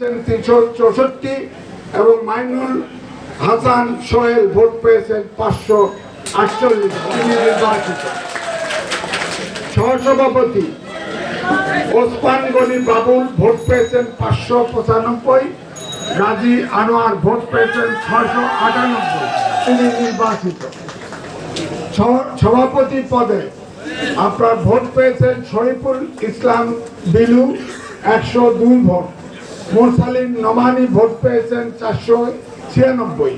তিনশো চৌষট্টি এবং মাইনুল হাসান সোহেল ভোট পেয়েছেন পাঁচশো আটচল্লিশ নির্বাচিত। সহসভাপতি ওসমান গনি বাবুল ভোট পেয়েছেন পাঁচশো পঁচানব্বই গাজী আনোয়ার ভোট পেয়েছেন ছশো আটানব্বই, তিনি নির্বাচিত। সভাপতি পদে আপনার ভোট পেয়েছেন শরীফুল ইসলাম বিলু, একশো দুই ভোট। মোরসালিন নমানি ভোট পেয়েছেন চারশো ছিয়ানব্বই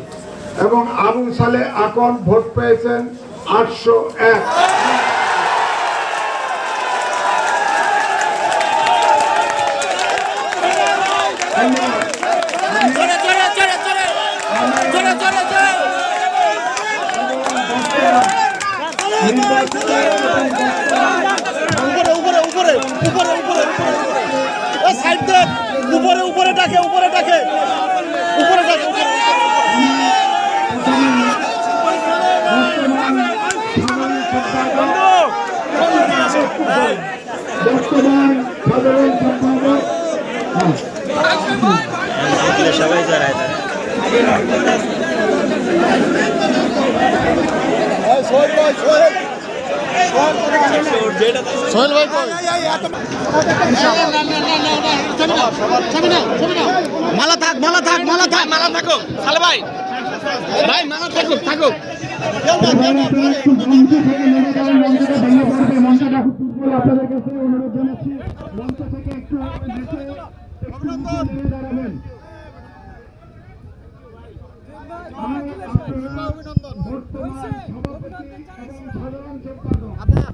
এবং আবু সালে আকন ভোট পেয়েছেন আটশো এক জোরে জোরে জোরে জোরে জোরে জোরে উপরে উপরে উপরে উপরে উপরে উপরে ও সাইড দেখ উপরে উপরে ডাকে উপরে ডাকে উপরে ডাকে সবাই তারা সোহেল ভাই মালা থাক মালা থাক মালা থাক। মালা থাকুক সালে ভাই। ভাই মালা থাকুক থাকুক। আপনাদের কাছে অনুরোধ জানাচ্ছি মঞ্চ থেকে একটু দাঁড়াবেন আপনারা বর্তমান সভাপতি এবং সাধারণ সম্পাদক এবং নির্বাচিত সভাপতি এবং সাধারণ সম্পাদক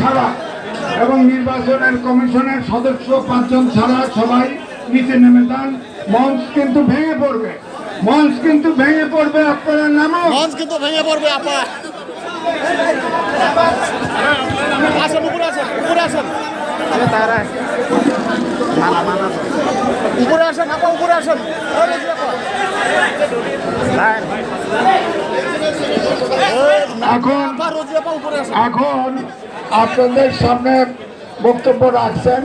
ছাড়া এবং নির্বাচনের কমিশনের সদস্য পাঁচজন ছাড়া সবাই নিচে নেমে যান মঞ্চ কিন্তু ভেঙে পড়বে মঞ্চ কিন্তু ভেঙে পড়বে আপনারা নামো মঞ্চ কিন্তু ভেঙে পড়বে আপা আসেন উপরে আসেন উপরে আসেন উপরে আসেন আপা উপরে আসেন। এখন এখন আপনাদের সামনে বক্তব্য রাখছেন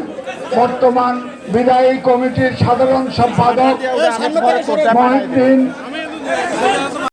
বর্তমান বিদায়ী কমিটির সাধারণ সম্পাদক মহিদ্দিন